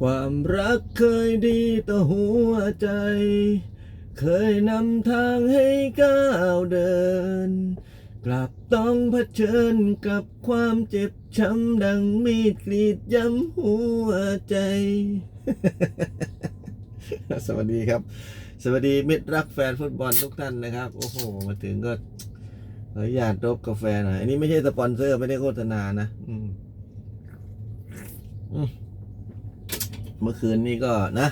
ความรักเคยดีต่อหัวใจ เคยนำทางให้ก้าวเดิน กลับต้องเผชิญกับความเจ็บช้ำดังมีดกรีดย้ำหัวใจ สวัสดีครับ สวัสดีมิตรรักแฟนฟุตบอลทุกท่านนะครับ โอ้โห มาถึงก็ขออนุญาตรบกาแฟหน่อย อันนี้ไม่ใช่สปอนเซอร์ไม่ได้โฆษณานะ อืมอืม เมื่อคืนนี้ก็นะ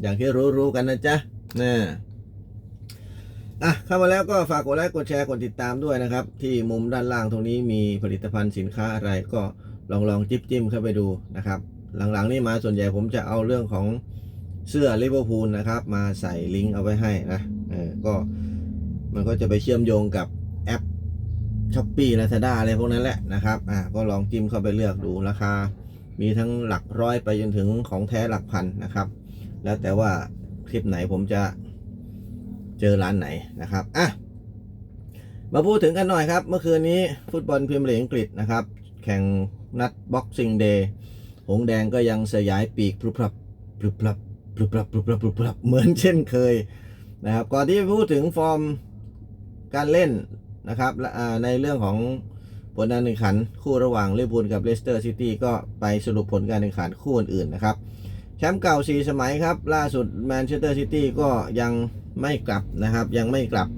อย่างที่รู้ๆกันนะจ๊ะนะอะเข้ามาแล้วก็ฝากกดไลค์กดแชร์กดติดตามด้วยนะครับ ที่มุมด้านล่างตรงนี้มีผลิตภัณฑ์สินค้าอะไรก็ลองลองจิ้มจิ้มเข้าไปดูนะครับ หลังๆนี่มาส่วนใหญ่ผมจะเอาเรื่องของเสื้อลิเวอร์พูลนะครับ มาใส่ลิงก์เอาไว้ให้นะเออก็มันก็จะไปเชื่อมโยงกับแอปช้อปปี้ลาซาด้าอะไรพวกนั้นแหละนะครับอะก็ลองจิ้มเข้าไปเลือกดูราคา มีทั้งหลักร้อยไปจนถึงของแท้หลักพันนะครับ แล้วแต่ว่าคลิปไหนผมจะเจอร้านไหนนะครับอะมาพูดถึงกันหน่อยครับ เมื่อคืนนี้ฟุตบอลพรีเมียร์ลีกอังกฤษนะครับ แข่งนัดบ็อกซิ่งเดย์หงแดงก็ยังสยายปีกพรุบพรับพรุบพรับพรุบพรับพรุบพรับพรุบพรับเหมือนเช่นเคยนะครับก่อนที่จะพูดถึงฟอร์มการเล่นนะครับและในเรื่องของ ผลการแข่งขันคู่ระหว่างลิเวอร์พูลกับเลสเตอร์ซิตี้ก็ไปสรุปผลการแข่งขันคู่อื่นๆนะครับแชมป์เก่า 4 สมัยครับ ล่าสุดแมนเชสเตอร์ซิตี้ก็ยังไม่กลับนะครับ ยังไม่กลับ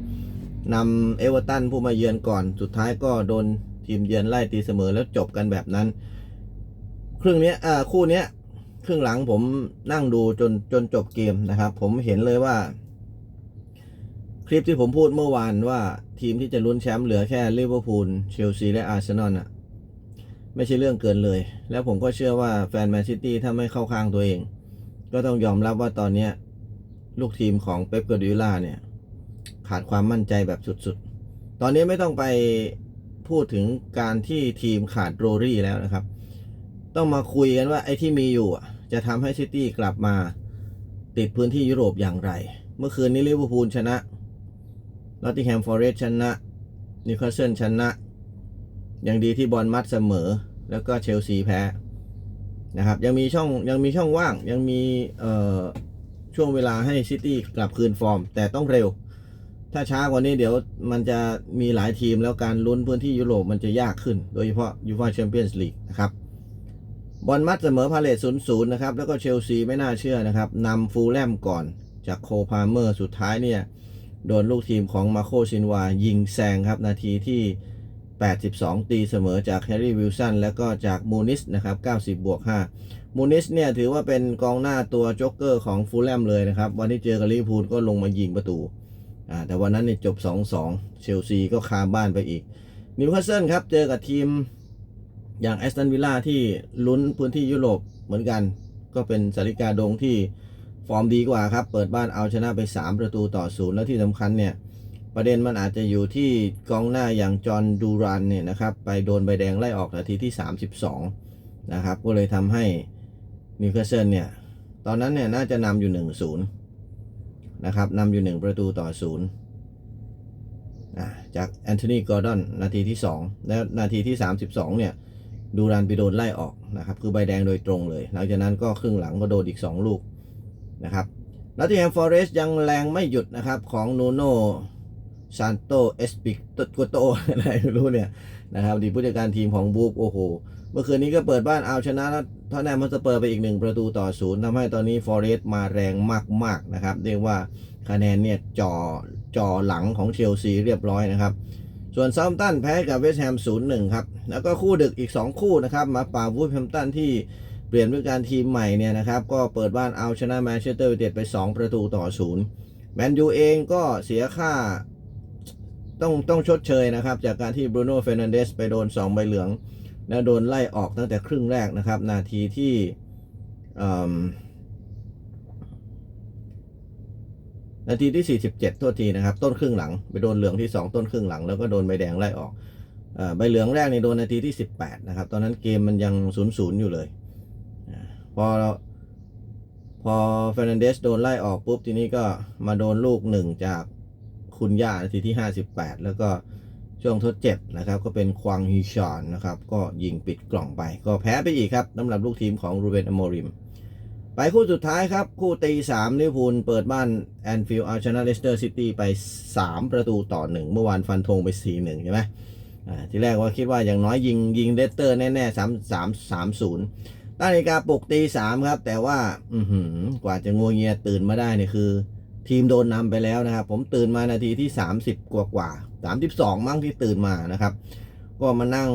นำเอเวอร์ตันผู้มาเยือนก่อน สุดท้ายก็โดนทีมเยือนไล่ตีเสมอแล้วจบกันแบบนั้น ครึ่งนี้อ่าคู่นี้ครึ่งหลังผมนั่งดูจนจนจบเกมนะครับ ผมเห็นเลยว่า คลิปที่ผมพูดเมื่อวานว่าทีมที่จะลุ้นแชมป์เหลือแค่ลิเวอร์พูลเชลซีและอาร์เซนอลอะไม่ใช่เรื่องเกินเลย แล้วผมก็เชื่อว่าแฟนแมนซิตี้ถ้าไม่เข้าข้างตัวเอง ก็ต้องยอมรับว่าตอนนี้ลูกทีมของเป๊ปกัวดิโอล่าเนี่ย ขาดความมั่นใจแบบสุดๆ ตอนนี้ไม่ต้องไปพูดถึงการที่ทีมขาดโรรี่แล้วนะครับ ต้องมาคุยกันว่าไอ้ที่มีอยู่จะทำให้ซิตี้กลับมา ติดพื้นที่ยุโรปอย่างไร เมื่อคืนนี้ลิเวอร์พูลชนะ นอตติงแฮมฟอร์เรสชนะนิวคาสเซิลชนะ ยังดีที่บอลมัดเสมอ แล้วก็เชลซีแพ้นะครับยังมีช่องยังมีช่องว่างยังมีช่วงเวลาให้ซิตี้กลับคืนฟอร์ม แต่ต้องเร็ว ถ้าช้ากว่านี้เดี๋ยวมันจะมีหลายทีมแล้วการลุ้นพื้นที่ยุโรปมันจะยากขึ้น โดยเฉพาะยูฟ่าแชมเปี้ยนส์ลีกนะครับบอลมัดเสมอพาเลต0 0นะครับ แล้วก็เชลซีไม่น่าเชื่อนะครับนำฟูลแลมก่อนจากโคพาเมอร์สุดท้ายเนี่ย โดนลูกทีมของมาโคซินวา ยิงแซงครับ นาทีที่ 82 ตีเสมอจากแฮร์รี่วิลสันแล้วก็จากมูนิสนะครับ 90 บวก 5 มูนิสเนี่ยถือว่าเป็นกองหน้าตัวจ็อกเกอร์ของฟูลแลมเลยนะครับ วันที่เจอกับลิเวอร์พูลก็ลงมายิงประตูอ่าแต่วันนั้นเนี่ยจบ 2-2 เชลซีก็คาบ้านไปอีกนิวคาสเซิลครับ เจอกับทีมอย่างแอสตันวิลล่าที่ลุ้นพื้นที่ยุโรปเหมือนกัน ก็เป็นสาริกาดงที่ ฟอร์มดีกว่าครับ เปิดบ้านเอาชนะไป 3 ประตูต่อศูนย์แล้วที่สำคัญเนี่ย ประเด็นมันอาจจะอยู่ที่กองหน้าอย่างจอห์นดูรันเนี่ยนะครับ ไปโดนใบแดงไล่ออกนาทีที่ 32 นะครับ ก็เลยทำให้นิวคาสเซิลเนี่ย ตอนนั้นเนี่ยน่าจะนำอยู่ 1-0 นะครับนำอยู่ 1 ประตูต่อศูนย์จากแอนโทนีกอร์ดอนนาทีที่ 2 แล้วนาทีที่ 32 เนี่ยดูรันไปโดนไล่ออกนะครับ คือใบแดงโดยตรงเลย หลังจากนั้นก็ครึ่งหลังก็โดนอีก 2 ลูก นะครับนอตติงแฮมฟอเรสต์ยังแรงไม่หยุดนะครับ ของนูโนซานโตเอสปิโตโตอะไรไม่รู้เนี่ยนะครับดีผู้จัดการทีมของบูฟโอ้โห เมื่อคืนนี้ก็เปิดบ้านเอาชนะทอตแนมมันสเปอร์ไปอีกหนึ่งประตูต่อศูนย์ทำให้ตอนนี้ฟอเรสต์มาแรงมากๆนะครับ เรียกว่าคะแนนเนี่ยจ่อจ่อหลังของเชลซีเรียบร้อยนะครับ ส่วนซาท์แฮมป์ตันแพ้กับเวสต์แฮมศูนย์หนึ่งครับ แล้วก็คู่ดึกอีก 2 คู่นะครับ มาป่าวูดแฮมตันที่ เปลี่ยนด้วยการทีมใหม่เนี่ยนะครับก็เปิดบ้านเอาชนะแมนเชสเตอร์ยูไนเต็ดไป 2 ประตูต่อศูนย์แมนยูเองก็เสียค่าต้องต้องชดเชยนะครับ จากการที่บรูโน่เฟรนันเดสไปโดน 2 ใบเหลือง แล้วโดนไล่ออกตั้งแต่ครึ่งแรกนะครับ นาทีที่นาทีที่ 47โทษทีนะครับ ต้นครึ่งหลัง ไปโดนเหลืองที่ 2 ต้นครึ่งหลัง แล้วก็โดนใบแดงไล่ออกใบเหลืองแรกในโดนนาทีที่ 18 นะครับ ตอนนั้นเกมมันยัง 0-0 อยู่เลย พอพอเฟรนันเดสโดนไล่ออกปุ๊บทีนี้ก็มาโดนลูกหนึ่งจากคุณย่านาทีที่ 58 แล้วก็ช่วงทดเจ็บนะครับ ก็เป็นควางฮิชอนนะครับ ก็ยิงปิดกล่องไป ก็แพ้ไปอีกครับสำหรับลูกทีมของรูเบนอโมริม ไปคู่สุดท้ายครับ คู่ตีสามลิเวอร์พูลเปิดบ้านแอนฟิลด์เอาชนะเลสเตอร์ซิตี้ไป 3 ประตูต่อหนึ่งเมื่อวานฟันธงไป 4-1 ใช่ไหมที่แรกว่าคิดว่าอย่างน้อยยิงยิงเลสเตอร์แน่ๆสามสามสามศูนย์ ตั้งนาฬิกาปลุกตีสามครับ แต่ว่า อืกว่าจะงัวเงียตื่นมาได้เนี่ยคือ ทีมโดนนำไปแล้วนะครับ ผมตื่นมานาทีที่ 30 กว่ากว่าสามสิบสองมั้งที่ตื่นมานะครับ ก็มานั่ง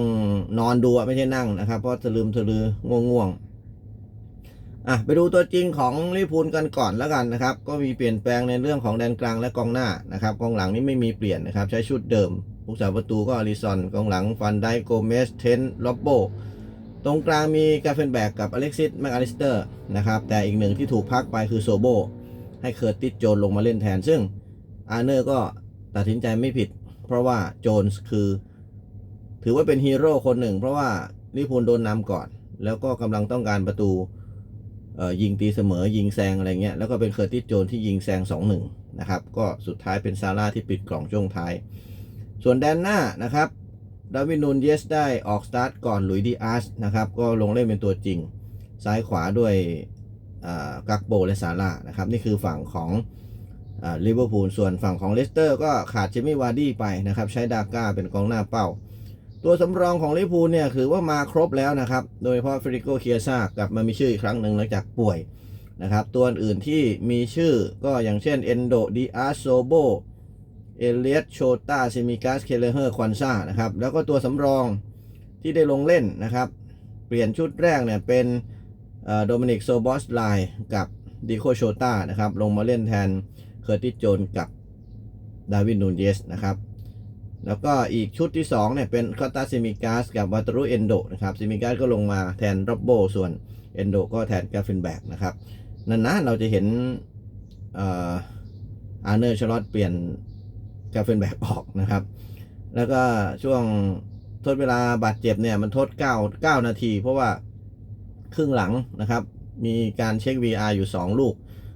นอนดูไม่ใช่นั่งนะครับ เพราะสลืมสลือง่วงง่วงๆอะไปดูตัวจริงของลิพูลกันก่อนแล้วกันนะครับ ก็มีเปลี่ยนแปลงในเรื่องของแดนกลางและกองหน้านะครับกองหลังนี่ไม่มีเปลี่ยนนะครับ ใช้ชุดเดิมผู้สาประตูก็อลิซอนกองหลังฟันไดโกเมสเทนล็อบโบ ตรงกลางมีกาเฟนแบกกับอเล็กซิสแมคอลิสเตอร์นะครับ แต่อีกหนึ่งที่ถูกพักไปคือโซโบ ให้เคอร์ติสโจนลงมาเล่นแทน ซึ่งอาร์เนอร์ก็ตัดสินใจไม่ผิด เพราะว่าโจนส์คือ ถือว่าเป็นฮีโร่คนหนึ่ง เพราะว่าลิเวอร์พูลโดนนำก่อน แล้วก็กำลังต้องการประตูเอ่อยิงตีเสมอยิงแซงอะไรเงี้ย แล้วก็เป็นเคอร์ติสโจนที่ยิงแซง 2-1 นะครับ ก็สุดท้ายเป็นซาร่าที่ปิดกล่องช่วงท้าย ส่วนแดนหน้านะครับ ดาวินนูนเยสได้ออกสตาร์ทก่อนหลุยดีอาร์สนะครับ ก็ลงเล่นเป็นตัวจริง ซ้ายขวาด้วยกักโบและซาร่านะครับ นี่คือฝั่งของลิเวอร์พูลส่วนฝั่งของเลสเตอร์ก็ขาดเจมี่วาร์ดี้ไปนะครับ ใช้ดาก้าเป็นกองหน้าเป้า ตัวสำรองของลิเวอร์พูลเนี่ยถือว่ามาครบแล้วนะครับ โดยเฉพาะเฟริโกเคียซ่ากลับมามีชื่ออีกครั้งหนึ่งหลังจากป่วยนะครับ ตัวอื่นที่มีชื่อก็อย่างเช่นเอนโดดิอาโซโบ เอเลียตโชต้าซิมิกัสเคเลเฮอร์ควันซ่านะครับแล้วก็ตัวสำรองที่ได้ลงเล่นนะครับ เปลี่ยนชุดแรกเนี่ยเป็นโดมินิกโซบอสไลกับดิโคโชต้านะครับลงมาเล่นแทนเคอร์ติสโจนกับดาวินนูนเยสนะครับแล้วก็อีกชุดที่2เนี่ยเป็นคอตาซิมิกัสกับวัตรุเอนโดนะครับซิมิกัสก็ลงมาแทนร็อบโบส่วนเอนโดก็แทนกาฟินแบกนะครับนานๆเราจะเห็นอาร์เนอร์ชลอตเปลี่ยน กาเฟนแบกออกนะครับ แล้วก็ช่วงทดเวลาบาดเจ็บเนี่ยมันทด9 9 นาที เพราะว่าครึ่งหลังนะครับ มีการเช็ค VR อยู่ 2 ลูก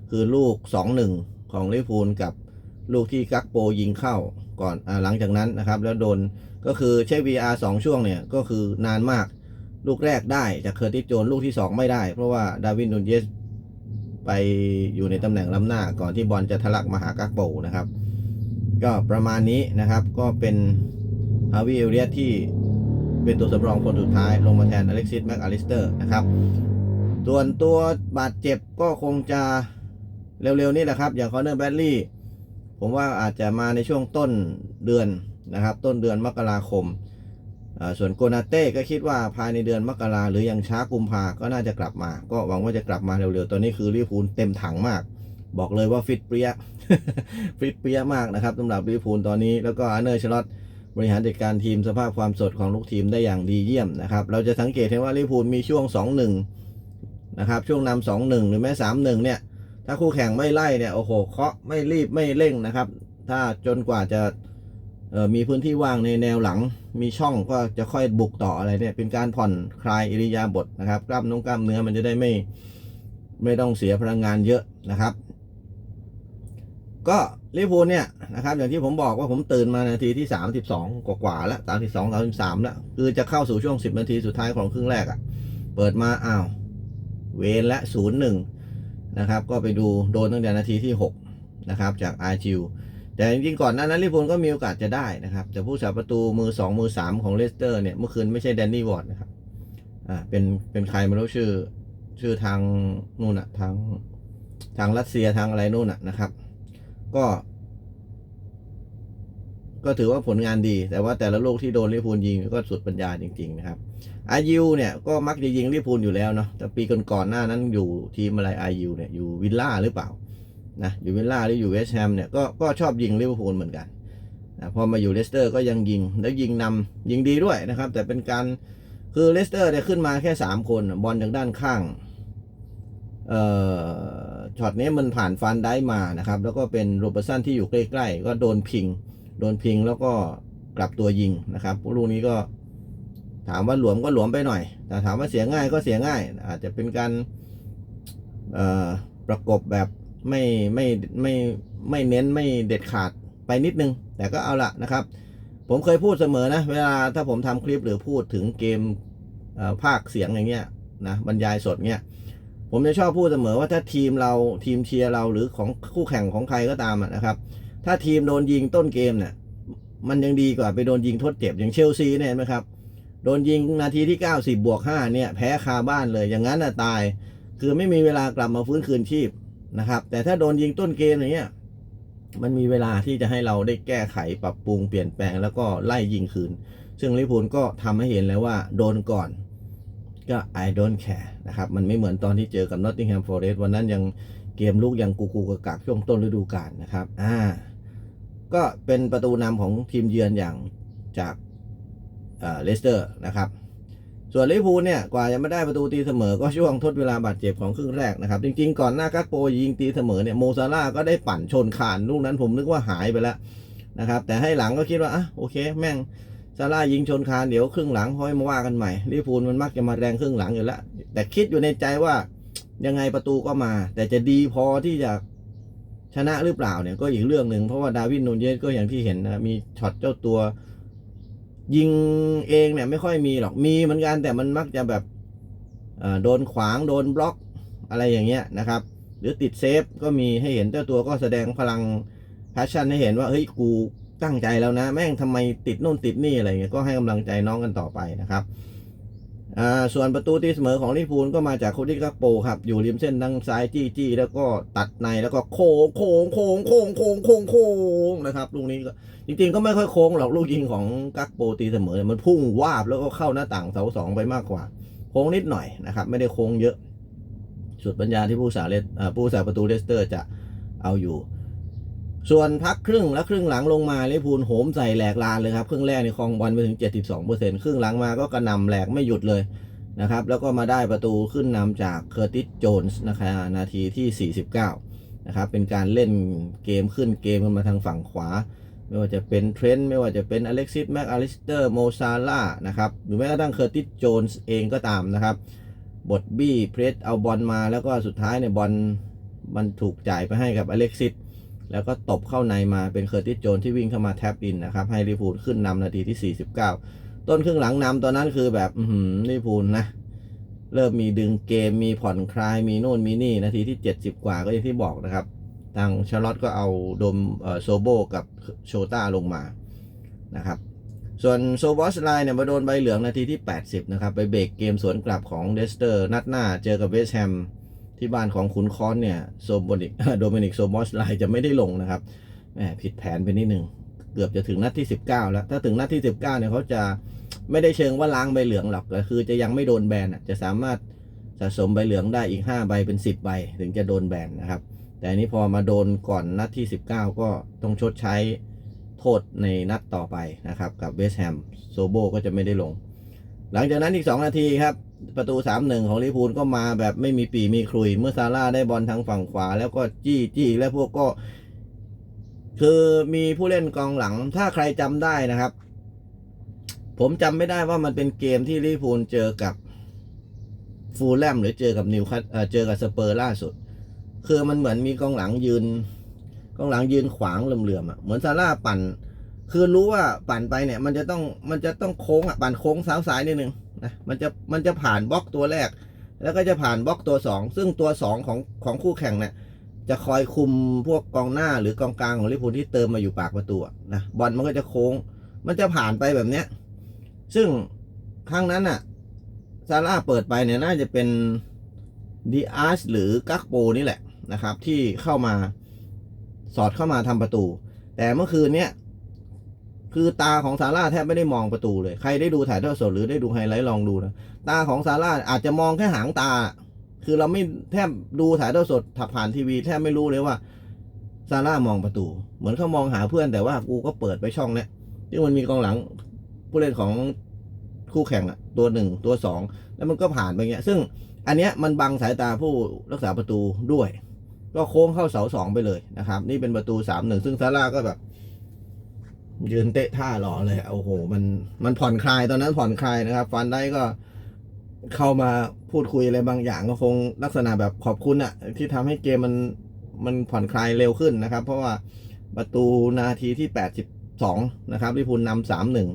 คือลูก 2-1 ของลิเวอร์พูลกับลูกที่กักโปยิงเข้าก่อนอหลังจากนั้นนะครับ แล้วโดนก็คือเช็ค VR 2 ช่วงเนี่ยก็คือนานมากลูกแรกได้จากเคอร์ติสโจนลูกที่ 2 ไม่ได้ เพราะว่าดาวินนูนเยสไปอยู่ในตำแหน่งล้ำหน้าก่อนที่บอลจะทะลักมาหากักโปนะครับ ก็ประมาณนี้นะครับ ก็เป็นฮาวิเอเลียที่เป็นตัวสำรองคนสุดท้ายลงมาแทนอเล็กซิสแม็กอลิสเตอร์นะครับ ส่วนตัวบาดเจ็บก็คงจะเร็วๆ นี้แหละครับ อย่างคอนเนอร์แบดลี่ผมว่าอาจจะมาในช่วงต้นเดือนนะครับ ต้นเดือนมกราคม ส่วนโกนาเต้ก็คิดว่าภายในเดือนมกราหรือยังช้ากุมภาก็น่าจะกลับมา ก็หวังว่าจะกลับมาเร็วๆ ตอนนี้คือลิเวอร์พูลเต็มถังมาก บอกเลยว่าฟิตเปรี้ยฟิตเปรี้ยมากนะครับสำหรับลิเวอร์พูลตอนนี้แล้วก็อาร์เนอร์ชลอตบริหารจัดการทีมสภาพความสดของลูกทีมได้อย่างดีเยี่ยมนะครับ เราจะสังเกตเห็นว่าลิเวอร์พูลมีช่วง 2-1 นะครับ ช่วงนำ2-1 หรือแม้ 3-1 เนี่ย ถ้าคู่แข่งไม่ไล่เนี่ย โอ้โห เคาะไม่รีบไม่เร่งนะครับ ถ้าจนกว่าจะมีพื้นที่ว่างในแนวหลัง มีช่องก็จะค่อยบุกต่ออะไรเนี่ย เป็นการผ่อนคลายอิริยาบถนะครับ กล้ามน้องกล้ามเนื้อมันจะได้ไม่ไม่ต้องเสียพลังงานเยอะนะครับ ก็ลิเวอร์พูลเนี่ยนะครับ อย่างที่ผมบอกว่าผมตื่นมานาทีที่ 32 กว่ากว่าแล้ว32 33แล้วคือจะเข้าสู่ช่วง 10 นาทีสุดท้ายของครึ่งแรกอะ่ะ เปิดมาอ้าว เวนและ0-1นย์หนึ่งนะครับ ก็ไปดูโดนตั้งแต่นาทีที่ 6 นะครับ จากอาร์จิวแต่จริงๆก่อนหน้านั้นลิเวอร์พูลก็มีโอกาสจะได้นะครับ แต่ผู้สาประตูมือ 2 มือ 3 ของเลสเตอร์เนี่ยเมื่อคืนไม่ใช่แดนนี่วอร์ดนะครับอ่าเป็นเป็นใครไม่รู้ชื่อชื่อทางนู่นอะทางทางรัสเซียทางอะไรนู่นอะนะครับ ก็ ก็ถือว่าผลงานดี แต่ว่าแต่ละลูกที่โดนลิพูลยิงก็สุดปัญญาจริง ๆ นะครับอายูเนี่ยก็มักจะยิงลิพูลอยู่แล้วเนาะแต่ปีก่อนๆหน้านั้นอยู่ทีมอะไรอายูเนี่ยอยู่วิลล่าหรือเปล่านะอยู่วิลล่าหรืออยู่เวสต์แฮมเนี่ยก็ก็ชอบยิงลิเวอร์พูลเหมือนกันนะพอมาอยู่เลสเตอร์ก็ยังยิงแล้วยิงนำยิงดีด้วยนะครับ แต่เป็นการคือเลสเตอร์เนี่ยขึ้นมาแค่ 3 คนบอลจากด้านข้าง เอ่อ ช็อตนี้มันผ่านฟันได้มานะครับ แล้วก็เป็นโรเบอร์สันที่อยู่ใกล้ๆ ก็โดนพิง โดนพิงแล้วก็กลับตัวยิงนะครับลูกนี้ก็ถามว่าหลวมก็หลวมไปหน่อย แต่ถามว่าเสียง่ายก็เสียง่าย อาจจะเป็นการประกบแบบไม่ไม่ไม่ไม่เน้นไม่เด็ดขาดไปนิดนึง แต่ก็เอาละนะครับ ผมเคยพูดเสมอนะ เวลาถ้าผมทำคลิปหรือพูดถึงเกมภาคเสียงอย่างเงี้ยนะบรรยายสดเงี้ย ผมจะชอบพูดเสมอว่าถ้าทีมเราทีมเชียร์เราหรือของคู่แข่งของใครก็ตามนะครับ ถ้าทีมโดนยิงต้นเกมเนี่ยมันยังดีกว่าไปโดนยิงทดเจ็บอย่างเชลซีเนี่ยเห็นไหมครับโดนยิงนาทีที่ 90 บวก 5 เนี่ย แพ้คาบ้านเลย อย่างนั้นน่ะตาย คือไม่มีเวลากลับมาฟื้นคืนชีพนะครับ แต่ถ้าโดนยิงต้นเกมอย่างเงี้ย มันมีเวลาที่จะให้เราได้แก้ไขปรับปรุงเปลี่ยนแปลงแล้วก็ไล่ยิงคืน ซึ่งลิพูลก็ทำให้เห็นแล้วว่าโดนก่อน ก็ I don't care นะครับ มันไม่เหมือนตอนที่เจอกับ Nottingham Forest วันนั้นยังเกมลูกยังกูกูกะกักช่วงต้นฤดูกาลนะครับ อ่า ก็เป็นประตูนำของทีมเยือนอย่างจากเลสเตอร์นะครับ ส่วนลิเวอร์พูลเนี่ย กว่าจะไม่ได้ประตูตีเสมอก็ช่วงทดเวลาบาดเจ็บของครึ่งแรกนะครับ จริงๆ ก่อนหน้ากักโปยิงตีเสมอเนี่ยโมซาร่าก็ได้ปั่นชนคานลูกนั้นผมนึกว่าหายไปแล้วนะครับ แต่ให้หลังก็คิดว่าอะโอเค แม่ง ซาร่ายิงชนคานเดี๋ยวครึ่งหลังค่อยมาว่ากันใหม่ลิพูลมันมักจะมาแรงครึ่งหลังอยู่แล้ว แต่คิดอยู่ในใจว่ายังไงประตูก็มา แต่จะดีพอที่จะชนะหรือเปล่าเนี่ยก็อีกเรื่องหนึ่งเพราะว่าดาวิดนูนเยสก็อย่างที่เห็นนะมีช็อตเจ้าตัว ยิงเองเนี่ยไม่ค่อยมีหรอกมีเหมือนกันแต่มันมักจะแบบโดนขวางโดนบล็อกอะไรอย่างเงี้ยนะครับ หรือติดเซฟก็มีให้เห็นเจ้าตัวก็แสดงพลังแพชชั่นให้เห็นว่าเฮ้ยกู ตั้งใจแล้วนะ แม่งทำไมติดโน่นติดนี่อะไรเงี้ยก็ให้กำลังใจน้องกันต่อไปนะครับส่วนประตูตีเสมอของลิเวอร์พูลก็มาจากโคดิกักโปครับ อยู่ริมเส้นทางซ้ายจี้จี้แล้วก็ตัดในแล้วก็โค้งโค้งโค้งโค้งโค้งโค้งโค้งนะครับลูกนี้ก็จริง ๆ ก็ไม่ค่อยโค้งหรอกลูกยิงของกักโปตีเสมอมันพุ่งวาบแล้วก็เข้าหน้าต่างเสาสองไปมากกว่า โค้งนิดหน่อยนะครับ ไม่ได้โค้งเยอะ สุดปัญญาที่ผู้สาเลสผู้สาประตูเลสเตอร์จะเอาอยู่ ส่วนพักครึ่งและครึ่งหลังลงมาลิพูลโหมใส่แหลกลานเลยครับครึ่งแรกในครองบอลไปถึง 72%ครึ่งหลังมาก็กระนำแหลกไม่หยุดเลยนะครับ แล้วก็มาได้ประตูขึ้นนำจากเคอร์ติสโจนส์นะครับนาทีที่ 49 นะครับ เป็นการเล่นเกมขึ้นเกมกันมาทางฝั่งขวา ไม่ว่าจะเป็นเทรนต์ไม่ว่าจะเป็นอเล็กซิสแม็กอลิสเตอร์โมซาล่านะครับหรือแม้กระทั่งเคอร์ติสโจนส์เองก็ตามนะครับบทบี้เพรสเอาบอลมาแล้วก็สุดท้ายเนี่ยบอลมันถูกจ่ายไปให้กับอเล็กซิส แล้วก็ตบเข้าในมาเป็นเคอร์ติสโจนที่วิ่งเข้ามาแท็บอินนะครับ ให้ลิเวอร์พูลขึ้นนำนาทีที่ 49 ต้นครึ่งหลังนำตอนนั้นคือแบบอืลิเวอร์พูลนะ เริ่มมีดึงเกมมีผ่อนคลายมีโน่นมีนี่ นาทีที่ 70 กว่าก็อย่างที่บอกนะครับ ทางชาร์ลอตก็เอาโดมโซโบกับโชต้าลงมานะครับส่วนโซบอสไลน์เนี่ยมาโดนใบเหลืองนาทีที่ 80 นะครับ ไปเบรกเกมสวนกลับของเดสเตอร์ นัดหน้าเจอกับเวสแฮม ที่บ้านของขุนคอนเนี่ยโซโบนิกโดมินิกโซบอสไลจะไม่ได้ลงนะครับแหมผิดแผนไปนิดนึงเกือบจะถึงนัดที่ 19 แล้ว ถ้าถึงนัดที่ 19เนี่ยเขาจะไม่ได้เชิงว่าล้างใบเหลืองหรอกแต่คือจะยังไม่โดนแบนจะสามารถสะสมใบเหลืองได้อีก 5 ใบเป็น 10 ใบ ถึงจะโดนแบนนะครับ แต่อันนี้พอมาโดนก่อนนัดที่ 19 ก็ต้องชดใช้โทษในนัดต่อไปนะครับ กับเวสต์แฮมโซโบก็จะไม่ได้ลง หลังจากนั้นอีก 2 นาทีครับ ประตู3-1ของลิเวอร์พูลก็มาแบบไม่มีปีมีครุย เมื่อซาร่าได้บอลทางฝั่งขวา แล้วก็จี้จี้และพวกก็ คือมีผู้เล่นกองหลัง ถ้าใครจำได้นะครับ ผมจำไม่ได้ว่ามันเป็นเกมที่ลิพูลเจอกับฟูลแลมหรือเจอกับนิวคัสเอเจอกับสเปอร์ล่าสุด คือมันเหมือนมีกองหลังยืนกองหลังยืนขวางเหลื่อมๆอะเหมือนซาร่าปั่น คือรู้ว่าปั่นไปเนี่ย มันจะต้องมันจะต้องโค้งอะปั่นโค้งซ้ายซ้ายนิดนึง นะมันจะมันจะผ่านบล็อกตัวแรก แล้วก็จะผ่านบล็อกตัวสองซึ่งตัวสองของของคู่แข่งเนี่ยจะคอยคุมพวกกองหน้าหรือกองกลางของลิเวอร์พูลที่เติมมาอยู่ปากประตูนะบอลมันก็จะโค้ง มันจะผ่านไปแบบเนี้ยซึ่งครั้งนั้นน่ะซาร่าเปิดไปเนี่ยน่าจะเป็นดีอาร์สหรือกักโปนี่แหละนะครับ ที่เข้ามาสอดเข้ามาทำประตู แต่เมื่อคืนเนี้ย คือตาของซาร่าแทบไม่ได้มองประตูเลย ใครได้ดูถ่ายทอดสดหรือได้ดูไฮไลท์ลองดูนะ ตาของซาร่าอาจจะมองแค่หางตา คือเราไม่แทบดูถ่ายทอดสดถับผ่านทีวีแทบไม่รู้เลยว่าซาร่ามองประตู เหมือนเขามองหาเพื่อนแต่ว่ากูก็เปิดไปช่องเนี้ยที่มันมีกองหลังผู้เล่นของคู่แข่งอะตัวหนึ่งตัวสองแล้วมันก็ผ่านไปเงี้ย ซึ่งอันเนี้ยมันบังสายตาผู้รักษาประตูด้วย ก็โค้งเข้าเสาสองไปเลยนะครับ นี่เป็นประตูสามหนึ่งซึ่งซาร่าก็แบบ ยืนเตะท่ารอเลยโอ้โห มันมันผ่อนคลายตอนนั้นผ่อนคลายนะครับ ฟันได้ก็เข้ามาพูดคุยอะไรบางอย่างก็คงลักษณะแบบขอบคุณอะที่ทำให้เกมมันมันผ่อนคลายเร็วขึ้นนะครับ เพราะว่าประตูนาทีที่ 82 นะครับลิพูลนำสามหนึ่ง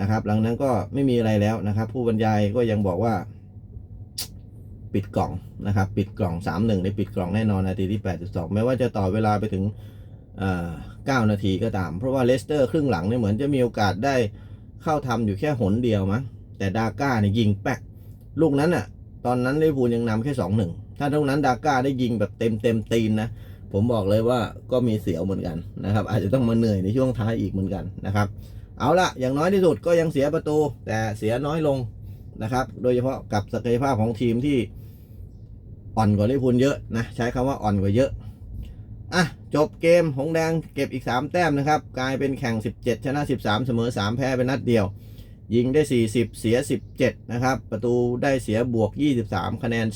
นะครับ หลังนั้นก็ไม่มีอะไรแล้วนะครับ ผู้บรรยายก็ยังบอกว่า ปิดกล่องนะครับ ปิดกล่อง 3-1 ได้ปิดกล่องแน่นอนนาทีที่ 82แม้ว่าจะต่อเวลาไปถึง 9 นาทีก็ตาม เพราะว่าเลสเตอร์ครึ่งหลังเนี่ยเหมือนจะมีโอกาสได้เข้าทำอยู่แค่หนเดียวมั้งแต่ดาก้าเนี่ยยิงแป๊กลูกนั้นอะตอนนั้นลิเวอร์พูลยังนำแค่ 2-1 ถ้าตรงนั้นดาก้าได้ยิงแบบเต็มเต็มตีนนะผมบอกเลยว่าก็มีเสียวเหมือนกันนะครับอาจจะต้องมาเหนื่อยในช่วงท้ายอีกเหมือนกันนะครับเอาละอย่างน้อยที่สุดก็ยังเสียประตู แต่เสียน้อยลงนะครับ โดยเฉพาะกับศักยภาพของทีมที่อ่อนกว่าลิเวอร์พูลเยอะนะใช้คำว่าอ่อนกว่าเยอะ อะ จบเกมหงแดงเก็บอีก 3 แต้มนะครับ กลายเป็นแข่ง 17 ชนะ 13 เสมอ 3 แพ้เป็นนัดเดียว ยิงได้ 40 เสีย 17 นะครับ ประตูได้เสียบวก 23 คะแนน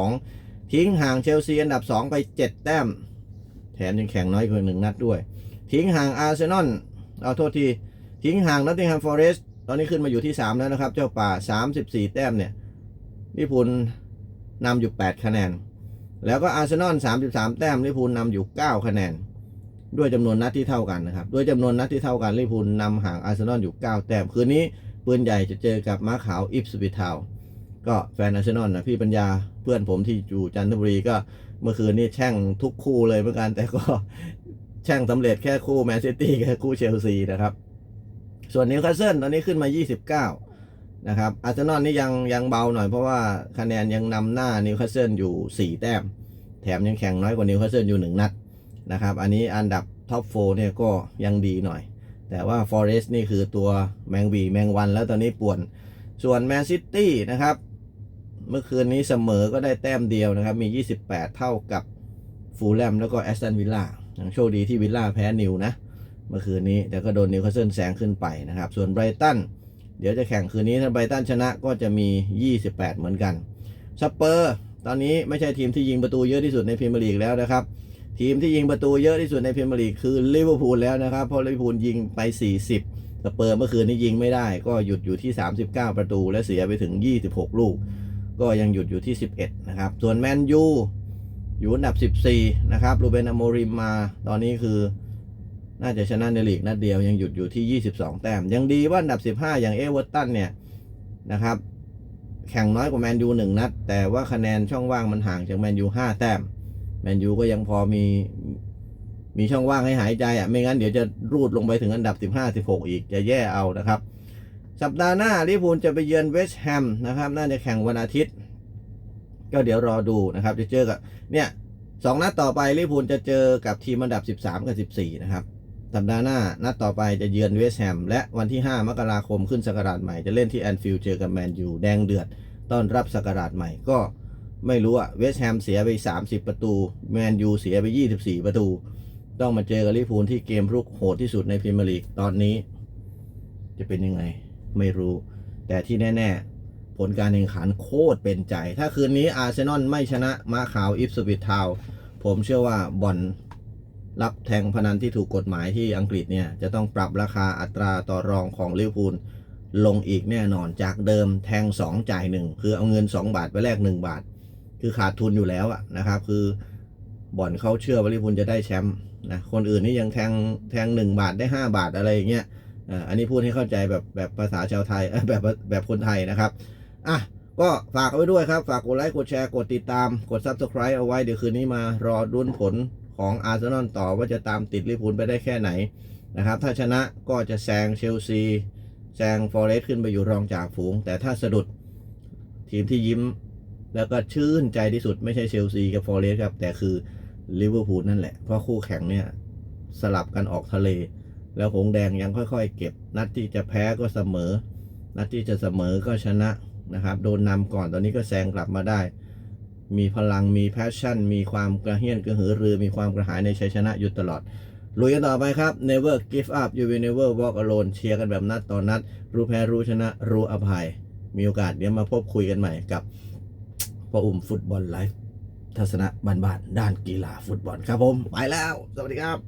42 ทิ้งห่างเชลซีอันดับ 2 ไป 7 แต้ม แถมยังแข่งน้อยกว่าหนึ่งนัดด้วย ทิ้งห่างอาร์เซนอลเอาโทษที ทิ้งห่างนอตติงแฮมฟอเรสต์ตอนนี้ขึ้นมาอยู่ที่ 3 แล้วนะครับ เจ้าป่า 34 แต้มเนี่ยลิเวอร์พูลนำอยู่ 8 คะแนน แล้วก็อาร์เซนอล33 แต้มลิพูลนำอยู่ 9 คะแนน ด้วยจำนวนนัดที่เท่ากันนะครับ ด้วยจำนวนนัดที่เท่ากันลิพูลนำห่างอาร์เซนอลอยู่ 9 แต้ม คืนนี้ปืนใหญ่จะเจอกับม้าขาวอิปสวิทาวก็แฟนอาร์เซนอลนะพี่ปัญญาเพื่อนผมที่อยู่จันทบุรีก็เมื่อคืนนี้แช่งทุกคู่เลยเหมือนกันแต่ก็แช่งสำเร็จแค่คู่แมนซิตี้กับคู่เชลซีนะครับ ส่วนนิวคาสเซิลตอนนี้ขึ้นมา 29 นะครับอาร์เซนอลนี่ยังยังเบาหน่อยเพราะว่าคะแนนยังนำหน้านิวคาสเซิลอยู่ 4 แต้ม แถมยังแข่งน้อยกว่านิวคาสเซิลอยู่ 1 นัดนะครับ อันนี้อันดับท็อปโฟเนี่ยก็ยังดีหน่อย แต่ว่าฟอเรสต์นี่คือตัวแมงวีแมงวันแล้วตอนนี้ป่วน ส่วนแมนซิตี้นะครับ เมื่อคืนนี้เสมอก็ได้แต้มเดียวนะครับ มี 28 เท่ากับฟูลแลมแล้วก็แอสตันวิลล่ายังโชคดีที่วิลล่าแพ้นิวนะเมื่อคืนนี้แต่ก็โดนนิวคาสเซิลแซงขึ้นไปนะครับ ส่วนไบรตัน เดี๋ยวจะแข่งคืนนี้ถ้าไบตันชนะก็จะมี 28 เหมือนกันสเปอร์ตอนนี้ไม่ใช่ทีมที่ยิงประตูเยอะที่สุดในพรีเมียร์ลีกแล้วนะครับ ทีมที่ยิงประตูเยอะที่สุดในพรีเมียร์ลีกคือลิเวอร์พูลแล้วนะครับ เพราะลิเวอร์พูลยิงไป 40 สเปอร์เมื่อคืนนี้ยิงไม่ได้ก็หยุดอยู่ที่ 39 ประตูและเสียไปถึง 26 ลูก ก็ยังหยุดอยู่ที่ 11 นะครับ ส่วนแมนยูอยู่อันดับ 14 นะครับรูเบนอโมริมมาตอนนี้คือ น่าจะชนะในลีกนัดเดียวยังหยุดอยู่ที่ 22 แต้ม ยังดีว่าอันดับ 15 อย่างเอเวอร์ตันเนี่ยนะครับ แข่งน้อยกว่าแมนยูหนึ่งนัด แต่ว่าคะแนนช่องว่างมันห่างจากแมนยู5แต้ม แมนยูก็ยังพอมีมีช่องว่างให้หายใจอะไม่งั้นเดี๋ยวจะรูดลงไปถึงอันดับ 15 16 อีกจะแย่เอานะครับ สัปดาห์หน้าลิเวอร์พูลจะไปเยือนเวสต์แฮมนะครับ น่าจะแข่งวันอาทิตย์ ก็เดี๋ยวรอดูนะครับจะเจอกับเนี่ยสองนัดต่อไปลิเวอร์พูลจะเจอกับทีมอันดับ 13 กับ 14 นะครับ สัปดาห์หน้า นัดต่อไปจะเยือนเวสต์แฮม และวันที่ 5 มกราคมขึ้นสกราชใหม่จะเล่นที่แอนฟิลด์เจอกับแมนยูแดงเดือด ต้อนรับสกราชใหม่ก็ไม่รู้อะเวสต์แฮมเสียไป 30 ประตู แมนยูเสียไป 24 ประตู ต้องมาเจอกับลิเวอร์พูลที่เกมรุกโหดที่สุดในพรีเมียร์ลีกตอนนี้ จะเป็นยังไง ไม่รู้ แต่ที่แน่ ๆ ผลการแข่งขันโคตรเป็นใจ ถ้าคืนนี้อาร์เซนอลไม่ชนะมาขาวอิฟสวิตทาวน์ผมเชื่อว่าบอล รับแทงพนันที่ถูกกฎหมายที่อังกฤษเนี่ยจะต้องปรับราคาอัตราต่อรองของลิเวอร์พูลลงอีกแน่นอนจากเดิมแทง 2 จ่าย 1 คือเอาเงิน 2 บาทไปแลก1 บาท คือขาดทุนอยู่แล้วอะนะครับ คือบ่อนเขาเชื่อว่าลิเวอร์พูลจะได้แชมป์นะคนอื่นนี่ยังแทงแทง 1 บาทได้ 5 บาทอะไรอย่างเงี้ยอันนี้พูดให้เข้าใจแบบแบบภาษาชาวไทยเอ้ยแบบแบบคนไทยนะครับอะก็ฝากเอาไว้ด้วยครับ ฝากกดไลค์ กดแชร์ กดติดตาม กด Subscribe เอาไว้ เดี๋ยวคืนนี้มารอดุนผล ของอาร์เซนอลต่อว่าจะตามติดลิเวอร์พูลไปได้แค่ไหนนะครับถ้าชนะก็จะแซงเชลซีแซงฟอเรสต์ขึ้นไปอยู่รองจากฝูง แต่ถ้าสะดุดทีมที่ยิ้ม แล้วก็ชื่นใจที่สุดไม่ใช่เชลซีกับฟอเรสต์ครับ แต่คือลิเวอร์พูลนั่นแหละ เพราะคู่แข่งเนี่ย สลับกันออกทะเล แล้วหงแดงยังค่อยๆ เก็บ นัดที่จะแพ้ก็เสมอ นัดที่จะเสมอก็ชนะนะครับ โดนนำก่อนตอนนี้ก็แซงกลับมาได้ มีพลังมีแพชชั่น มีความกระเฮี้ยนกระหือรือ มีความกระหายในชัยชนะอยู่ตลอด ลุยกันต่อไปครับ never give up you will never walk alone เชียร์กันแบบนัดต่อนนัด รู้แพ้รู้ชนะ รู้อภัย มีโอกาสเดี๋ยวมาพบคุยกันใหม่กับพ่ออุ่มฟุตบอลไลฟ์ทัศนะบ้านๆด้านกีฬาฟุตบอลครับผม ไปแล้ว สวัสดีครับ